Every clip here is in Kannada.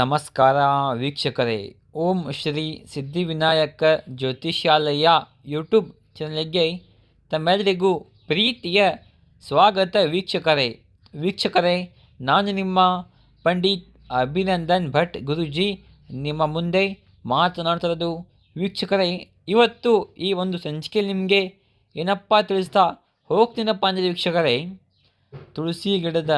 ನಮಸ್ಕಾರ ವೀಕ್ಷಕರೇ. ಓಂ ಶ್ರೀ ಸಿದ್ಧಿವಿನಾಯಕ ಜ್ಯೋತಿಷ್ಯಾಲಯ ಯೂಟ್ಯೂಬ್ ಚಾನಲ್ಗೆ ತಮ್ಮೆಲ್ಲರಿಗೂ ಪ್ರೀತಿಯ ಸ್ವಾಗತ ವೀಕ್ಷಕರೇ. ವೀಕ್ಷಕರೇ, ನಾನು ನಿಮ್ಮ ಪಂಡಿತ್ ಅಭಿನಂದನ್ ಭಟ್ ಗುರುಜಿ. ನಿಮ್ಮ ಮುಂದೆ ಮಾತನಾಡ್ತಿರೋದು ವೀಕ್ಷಕರೇ, ಇವತ್ತು ಈ ಒಂದು ಸಂಚಿಕೆಯಲ್ಲಿ ನಿಮಗೆ ಏನಪ್ಪ ತಿಳಿಸ್ತಾ ಹೋಗ್ತೀನಪ್ಪ ಅಂದರೆ ವೀಕ್ಷಕರೇ, ತುಳಸಿ ಗಿಡದ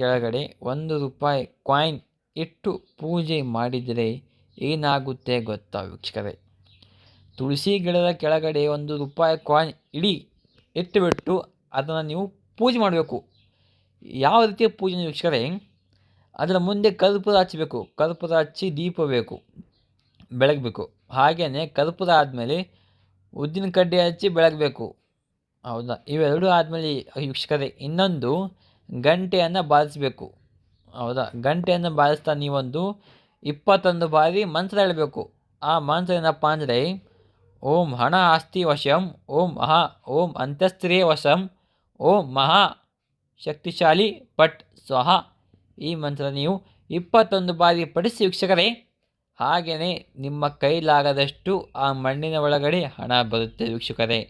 ಕೆಳಗಡೆ ಒಂದು ರೂಪಾಯಿ ಕಾಯಿನ್ ಇಟ್ಟು ಪೂಜೆ ಮಾಡಿದರೆ ಏನಾಗುತ್ತೆ ಗೊತ್ತಾ ವೀಕ್ಷಕರೇ? ತುಳಸಿ ಗಿಡದ ಕೆಳಗಡೆ ಒಂದು ರೂಪಾಯಿ ಕಾಯಿನ್ ಇಡಿ ಇಟ್ಟುಬಿಟ್ಟು ಅದನ್ನು ನೀವು ಪೂಜೆ ಮಾಡಬೇಕು. ಯಾವ ರೀತಿಯ ಪೂಜೆ ವೀಕ್ಷಕರೇ, ಅದರ ಮುಂದೆ ಕರ್ಪೂರ ಹಚ್ಚಬೇಕು ಕರ್ಪೂರ ಹಚ್ಚಿ ದೀಪ ಬೇಕು, ಬೆಳಗಬೇಕು. ಹಾಗೆಯೇ ಕರ್ಪೂರ ಆದಮೇಲೆ ಉದ್ದಿನ ಕಡ್ಡಿ ಹಚ್ಚಿ ಬೆಳಗಬೇಕು. ಹೌದಾ? ಇವೆರಡೂ ಆದಮೇಲೆ ವೀಕ್ಷಕರೇ, ಇನ್ನೊಂದು ಗಂಟೆಯನ್ನು ಬಾರಿಸಬೇಕು. ಹೌದಾ? ಗಂಟೆಯನ್ನು ಬಾರಿಸ್ತಾ ನೀವೊಂದು ಇಪ್ಪತ್ತೊಂದು ಬಾರಿ ಮಂತ್ರ ಹೇಳಬೇಕು ಆ ಮಂತ್ರ ಏನಪ್ಪ ಅಂದರೆ, ಓಂ ಹಣ ಆಸ್ತಿ ವಶಂ, ಓಂ ಮಹಾ, ಓಂ ಅಂತಸ್ತ್ರೀಯ ವಶಂ, ಓಂ ಮಹಾ ಶಕ್ತಿಶಾಲಿ ಪಟ್ ಸ್ವಹ. ಈ ಮಂತ್ರ ನೀವು ಇಪ್ಪತ್ತೊಂದು ಬಾರಿ ಪಡಿಸಿ ವೀಕ್ಷಕರೇ, ಹಾಗೆಯೇ ನಿಮ್ಮ ಕೈಲಾಗದಷ್ಟು ಆ ಮಣ್ಣಿನ ಒಳಗಡೆ ಹಣ ಬರುತ್ತೆ ವೀಕ್ಷಕರೇ.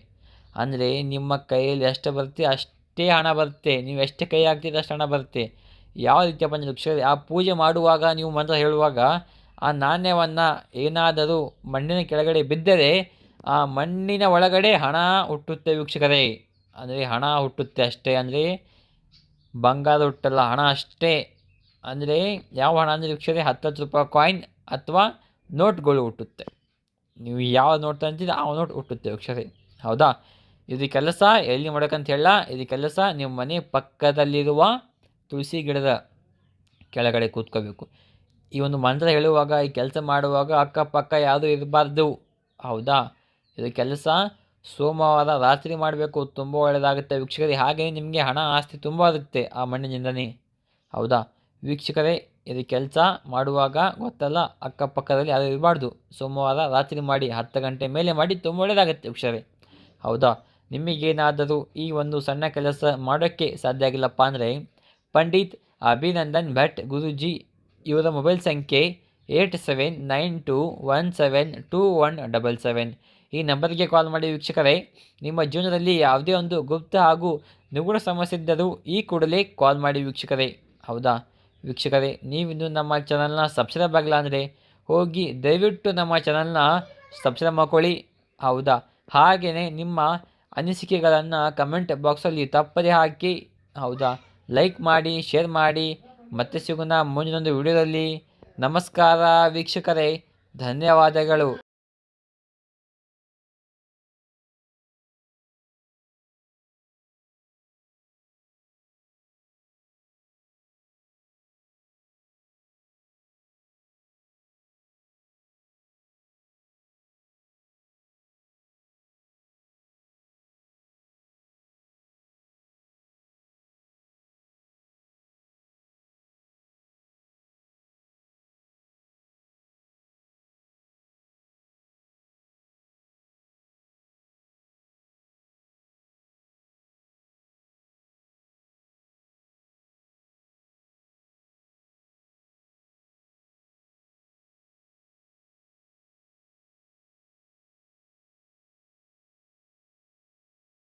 ಅಂದರೆ ನಿಮ್ಮ ಕೈಯಲ್ಲಿ ಎಷ್ಟು ಬರುತ್ತೆ ಅಷ್ಟೇ ಹಣ ಬರುತ್ತೆ. ನೀವು ಎಷ್ಟು ಕೈ ಹಾಕ್ತೀರ ಅಷ್ಟು ಹಣ ಬರುತ್ತೆ. ಯಾವ ರೀತಿಯ ಪಂಚ ಆ ಪೂಜೆ ಮಾಡುವಾಗ ನೀವು ಮಂತ್ರ ಹೇಳುವಾಗ ಆ ನಾಣ್ಯವನ್ನು ಏನಾದರೂ ಮಣ್ಣಿನ ಕೆಳಗಡೆ ಬಿದ್ದರೆ ಆ ಮಣ್ಣಿನ ಒಳಗಡೆ ಹಣ ಹುಟ್ಟುತ್ತೆ ವೀಕ್ಷಕರೇ. ಅಂದರೆ ಹಣ ಹುಟ್ಟುತ್ತೆ ಅಷ್ಟೇ. ಅಂದರೆ ಬಂಗಾರ ಹುಟ್ಟಲ್ಲ, ಹಣ ಅಷ್ಟೇ. ಅಂದರೆ ಯಾವ ಹಣ ಅಂದರೆ ವೀಕ್ಷಕರೇ, ಹತ್ತತ್ತು ರೂಪಾಯಿ ಕಾಯಿನ್ ಅಥವಾ ನೋಟ್ಗಳು ಹುಟ್ಟುತ್ತೆ. ನೀವು ಯಾವ ನೋಟ್ ತಂತೀರಿ ಆ ನೋಟ್ ಹುಟ್ಟುತ್ತೆ ವೀಕ್ಷಕರೇ. ಹೌದಾ? ಇದು ಕೆಲಸ ಎಲ್ಲಿ ಮಾಡಬೇಕಂತ ಹೇಳ ಇದು ಕೆಲಸ ನಿಮ್ಮ ಮನೆ ಪಕ್ಕದಲ್ಲಿರುವ ತುಳಸಿ ಗಿಡದ ಕೆಳಗಡೆ ಕೂತ್ಕೋಬೇಕು. ಈ ಒಂದು ಮಂತ್ರ ಹೇಳುವಾಗ, ಈ ಕೆಲಸ ಮಾಡುವಾಗ ಅಕ್ಕಪಕ್ಕ ಯಾವುದು ಇರಬಾರ್ದು? ಹೌದಾ? ಇದು ಕೆಲಸ ಸೋಮವಾರ ರಾತ್ರಿ ಮಾಡಬೇಕು. ತುಂಬ ಒಳ್ಳೆಯದಾಗುತ್ತೆ ವೀಕ್ಷಕರೇ, ಹಾಗೆ ನಿಮಗೆ ಹಣ, ಆಸ್ತಿ ತುಂಬ ಇರುತ್ತೆ ಆ ಮಣ್ಣಿನಿಂದನೇ. ಹೌದಾ? ವೀಕ್ಷಕರೇ, ಇದು ಕೆಲಸ ಮಾಡುವಾಗ ಗೊತ್ತಲ್ಲ, ಅಕ್ಕಪಕ್ಕದಲ್ಲಿ ಯಾರು ಇರಬಾರ್ದು. ಸೋಮವಾರ ರಾತ್ರಿ ಮಾಡಿ, ಹತ್ತು ಗಂಟೆ ಮೇಲೆ ಮಾಡಿ ತುಂಬ ಒಳ್ಳೆಯದಾಗುತ್ತೆ ವೀಕ್ಷಕರೇ. ಹೌದಾ? ನಿಮಗೇನಾದರೂ ಈ ಒಂದು ಸಣ್ಣ ಕೆಲಸ ಮಾಡೋಕ್ಕೆ ಸಾಧ್ಯ ಆಗಿಲ್ಲಪ್ಪ ಅಂದರೆ ಪಂಡಿತ್ ಅಭಿನಂದನ್ ಭಟ್, ಗುರುಜಿ, ಇವರ ಮೊಬೈಲ್ ಸಂಖ್ಯೆ eight seven nine two one seven two one double seven. ಈ ನಂಬರ್ಗೆ ಕಾಲ್ ಮಾಡಿ ವೀಕ್ಷಕರೇ, ನಿಮ್ಮ ಜೀವನದಲ್ಲಿ ಯಾವುದೇ ಒಂದು ಗುಪ್ತ ಹಾಗೂ ನಿಗೂಢ ಸಮಸ್ಯೆ ಇದ್ದರೂ ಈ ಕೂಡಲೇ ಕಾಲ್ ಮಾಡಿ ವೀಕ್ಷಕರೇ. ಹೌದಾ? ವೀಕ್ಷಕರೇ, ನೀವಿನ್ನು ನಮ್ಮ ಚಾನಲ್ನ ಸಬ್ಸ್ಕ್ರೈಬ್ ಆಗಲ್ಲ ಅಂದರೆ ಹೋಗಿ ದಯವಿಟ್ಟು ನಮ್ಮ ಚಾನಲ್ನ ಸಬ್ಸ್ಕ್ರೈಬ್ ಮಾಡ್ಕೊಳ್ಳಿ. ಹೌದಾ? ಹಾಗೆಯೇ ನಿಮ್ಮ ಅನಿಸಿಕೆಗಳನ್ನು ಕಮೆಂಟ್ ಬಾಕ್ಸಲ್ಲಿ ತಪ್ಪದೇ ಹಾಕಿ. ಹೌದಾ? ಲೈಕ್ ಮಾಡಿ ಶೇರ್ ಮಾಡಿ. ಮತ್ತೆ ಸಿಗೋಣ ಮುಂದಿನೊಂದು ವಿಡಿಯೋದಲ್ಲಿ ನಮಸ್ಕಾರ ವೀಕ್ಷಕರೇ. ಧನ್ಯವಾದಗಳು.